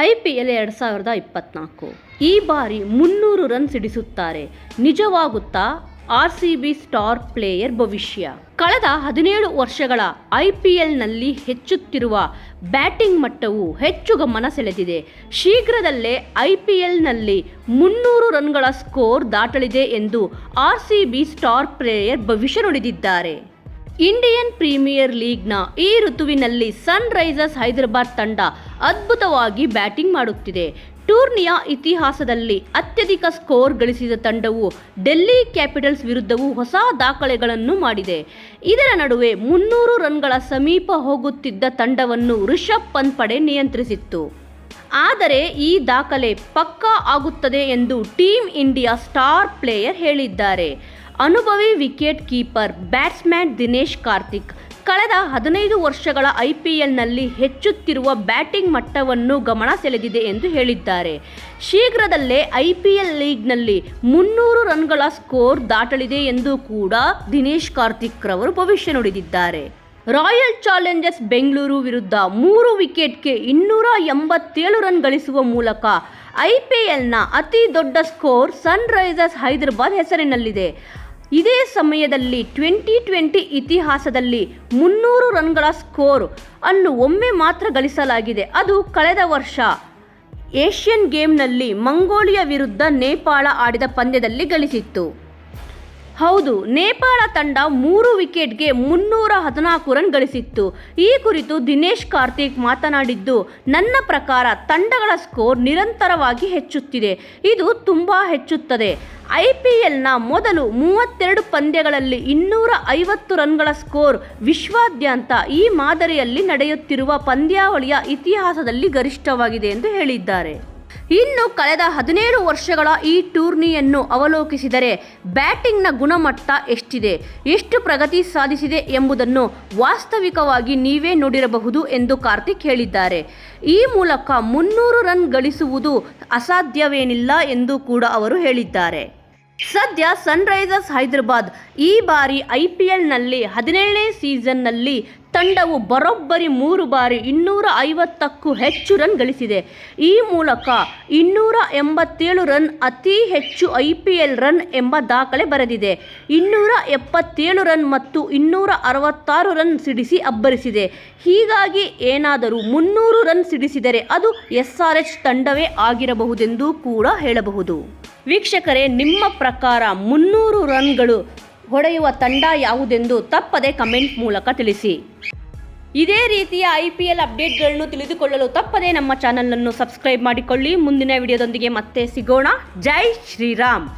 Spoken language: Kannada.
ಐ ಪಿ ಎಲ್ ಎರಡು ಸಾವಿರದ ಇಪ್ಪತ್ನಾಲ್ಕು. ಈ ಬಾರಿ ಮುನ್ನೂರು ರನ್ ಸಿಡಿಸುತ್ತಾರೆ. ನಿಜವಾಗುತ್ತಾ? R C B star player ಭವಿಷ್ಯ. ಕಳೆದ ಹದಿನೇಳು ವರ್ಷಗಳ ಐ ಪಿ ಎಲ್ನಲ್ಲಿ ಹೆಚ್ಚುತ್ತಿರುವ ಬ್ಯಾಟಿಂಗ್ ಮಟ್ಟವು ಹೆಚ್ಚು ಗಮನ ಸೆಳೆದಿದೆ. ಶೀಘ್ರದಲ್ಲೇ ಐ ಪಿ ಎಲ್ನಲ್ಲಿ ಮುನ್ನೂರು ರನ್ಗಳ ಸ್ಕೋರ್ ದಾಟಲಿದೆ ಎಂದು R C B star player ಭವಿಷ್ಯ ನುಡಿದಿದ್ದಾರೆ. ಇಂಡಿಯನ್ ಪ್ರೀಮಿಯರ್ ಲೀಗ್ನ ಈ ಋತುವಿನಲ್ಲಿ ಸನ್ ರೈಸರ್ಸ್ ಹೈದರಾಬಾದ್ ತಂಡ ಅದ್ಭುತವಾಗಿ ಬ್ಯಾಟಿಂಗ್ ಮಾಡುತ್ತಿದೆ. ಟೂರ್ನಿಯ ಇತಿಹಾಸದಲ್ಲಿ ಅತ್ಯಧಿಕ ಸ್ಕೋರ್ ಗಳಿಸಿದ ತಂಡವು ಡೆಲ್ಲಿ ಕ್ಯಾಪಿಟಲ್ಸ್ ವಿರುದ್ಧವೂ ಹೊಸ ದಾಖಲೆಗಳನ್ನು ಮಾಡಿದೆ. ಇದರ ನಡುವೆ ಮುನ್ನೂರು ರನ್ಗಳ ಸಮೀಪ ಹೋಗುತ್ತಿದ್ದ ತಂಡವನ್ನು ರಿಷಬ್ ಪಂತ್ ಪಡೆ ನಿಯಂತ್ರಿಸಿತ್ತು. ಆದರೆ ಈ ದಾಖಲೆ ಪಕ್ಕಾ ಆಗುತ್ತದೆ ಎಂದು ಟೀಮ್ ಇಂಡಿಯಾ ಸ್ಟಾರ್ ಪ್ಲೇಯರ್ ಹೇಳಿದ್ದಾರೆ. ಅನುಭವಿ wicket keeper batsman Dinesh Karthik. ಕಳೆದ ಹದಿನೈದು ವರ್ಷಗಳ ಐ ಪಿ ಎಲ್ನಲ್ಲಿ ಹೆಚ್ಚುತ್ತಿರುವ ಬ್ಯಾಟಿಂಗ್ ಮಟ್ಟವನ್ನು ಗಮನ ಸೆಳೆದಿದೆ ಎಂದು ಹೇಳಿದ್ದಾರೆ. ಶೀಘ್ರದಲ್ಲೇ ಐ ಪಿ ಎಲ್ ಲೀಗ್ನಲ್ಲಿ ಮುನ್ನೂರು ರನ್ಗಳ ಸ್ಕೋರ್ ದಾಟಲಿದೆ ಎಂದು ಕೂಡ ದಿನೇಶ್ ಕಾರ್ತಿಕ್ ರವರು ಭವಿಷ್ಯ ನುಡಿದಿದ್ದಾರೆ. ರಾಯಲ್ ಚಾಲೆಂಜರ್ಸ್ ಬೆಂಗಳೂರು ವಿರುದ್ಧ ಮೂರು ವಿಕೆಟ್ಗೆ ಇನ್ನೂರ ಎಂಬತ್ತೇಳು ರನ್ ಗಳಿಸುವ ಮೂಲಕ ಐಪಿಎಲ್ನ ಅತಿ ದೊಡ್ಡ ಸ್ಕೋರ್ ಸನ್ರೈಸರ್ಸ್ ಹೈದರಾಬಾದ್ ಹೆಸರಿನಲ್ಲಿದೆ. ಇದೇ ಸಮಯದಲ್ಲಿ ಟ್ವೆಂಟಿ ಟ್ವೆಂಟಿ ಇತಿಹಾಸದಲ್ಲಿ ಮುನ್ನೂರು ರನ್ಗಳ ಸ್ಕೋರ್ ಅನ್ನು ಒಮ್ಮೆ ಮಾತ್ರ ಗಳಿಸಲಾಗಿದೆ. ಅದು ಕಳೆದ ವರ್ಷ. ಏಷ್ಯನ್ ಗೇಮ್ನಲ್ಲಿ ಮಂಗೋಲಿಯಾ ವಿರುದ್ಧ ನೇಪಾಳ ಆಡಿದ ಪಂದ್ಯದಲ್ಲಿ ಗಳಿಸಿತ್ತು. ಹೌದು, ನೇಪಾಳ ತಂಡ ಮೂರು ವಿಕೆಟ್ಗೆ ಮುನ್ನೂರ ಹದಿನಾಲ್ಕು ರನ್ ಗಳಿಸಿತ್ತು. ಈ ಕುರಿತು ದಿನೇಶ್ ಕಾರ್ತಿಕ್ ಮಾತನಾಡಿದ್ದು, ನನ್ನ ಪ್ರಕಾರ ತಂಡಗಳ ಸ್ಕೋರ್ ನಿರಂತರವಾಗಿ ಹೆಚ್ಚುತ್ತಿದೆ. ಇದು ತುಂಬ ಹೆಚ್ಚುತ್ತದೆ. ಐ ಪಿ ಎಲ್ನ ಮೊದಲು ಮೂವತ್ತೆರಡು ಪಂದ್ಯಗಳಲ್ಲಿ ಇನ್ನೂರ ಐವತ್ತು ರನ್ಗಳ ಸ್ಕೋರ್ ವಿಶ್ವಾದ್ಯಂತ ಈ ಮಾದರಿಯಲ್ಲಿ ನಡೆಯುತ್ತಿರುವ ಪಂದ್ಯಾವಳಿಯ ಇತಿಹಾಸದಲ್ಲಿ ಗರಿಷ್ಠವಾಗಿದೆ ಎಂದು ಹೇಳಿದ್ದಾರೆ. ಇನ್ನು ಕಳೆದ ಹದಿನೇಳು ವರ್ಷಗಳ ಈ ಟೂರ್ನಿಯನ್ನು ಅವಲೋಕಿಸಿದರೆ ಬ್ಯಾಟಿಂಗ್ನ ಗುಣಮಟ್ಟ ಎಷ್ಟಿದೆ? ಎಷ್ಟು ಪ್ರಗತಿ ಸಾಧಿಸಿದೆ ಎಂಬುದನ್ನು ವಾಸ್ತವಿಕವಾಗಿ ನೀವೇ ನೋಡಿರಬಹುದು ಎಂದು ಕಾರ್ತಿಕ್ ಹೇಳಿದ್ದಾರೆ. ಈ ಮೂಲಕ ಮುನ್ನೂರು ರನ್ ಗಳಿಸುವುದು ಅಸಾಧ್ಯವೇನಿಲ್ಲ ಎಂದು ಕೂಡ ಅವರು ಹೇಳಿದ್ದಾರೆ. ಸದ್ಯ ಸನ್ರೈಸರ್ಸ್ ಹೈದರಾಬಾದ್ ಈ ಬಾರಿ ಐ ಪಿ ಎಲ್ನಲ್ಲಿ ಹದಿನೇಳನೇ ಸೀಸನ್ನಲ್ಲಿ ತಂಡವು ಬರೋಬ್ಬರಿ ಮೂರು ಬಾರಿ ಇನ್ನೂರ ಐವತ್ತಕ್ಕೂ ಹೆಚ್ಚು ರನ್ ಗಳಿಸಿದೆ. ಈ ಮೂಲಕ ಇನ್ನೂರ ಎಂಬತ್ತೇಳು ರನ್ ಅತಿ ಹೆಚ್ಚು ಐ ಪಿ ಎಲ್ ರನ್ ಎಂಬ ದಾಖಲೆ ಬರೆದಿದೆ. ಇನ್ನೂರ ಎಪ್ಪತ್ತೇಳು ರನ್ ಮತ್ತು ಇನ್ನೂರ ಅರವತ್ತಾರು ರನ್ ಸಿಡಿಸಿ ಅಬ್ಬರಿಸಿದೆ. ಹೀಗಾಗಿ ಏನಾದರೂ ಮುನ್ನೂರು ರನ್ ಸಿಡಿಸಿದರೆ ಅದು ಎಸ್ ಆರ್ ಎಚ್ ತಂಡವೇ ಆಗಿರಬಹುದೆಂದು ಕೂಡ ಹೇಳಬಹುದು. ವೀಕ್ಷಕರೇ, ನಿಮ್ಮ ಪ್ರಕಾರ ಮುನ್ನೂರು ರನ್ಗಳು ಹೊಡೆಯುವ ತಂಡ ಯಾವುದೆಂದು ತಪ್ಪದೆ ಕಮೆಂಟ್ ಮೂಲಕ ತಿಳಿಸಿ. ಇದೇ ರೀತಿಯ ಐ ಪಿ ಎಲ್ ಅಪ್ಡೇಟ್ಗಳನ್ನು ತಿಳಿದುಕೊಳ್ಳಲು ತಪ್ಪದೆ ನಮ್ಮ ಚಾನಲನ್ನು ಸಬ್ಸ್ಕ್ರೈಬ್ ಮಾಡಿಕೊಳ್ಳಿ. ಮುಂದಿನ ವಿಡಿಯೋದೊಂದಿಗೆ ಮತ್ತೆ ಸಿಗೋಣ. ಜೈ ಶ್ರೀರಾಮ್.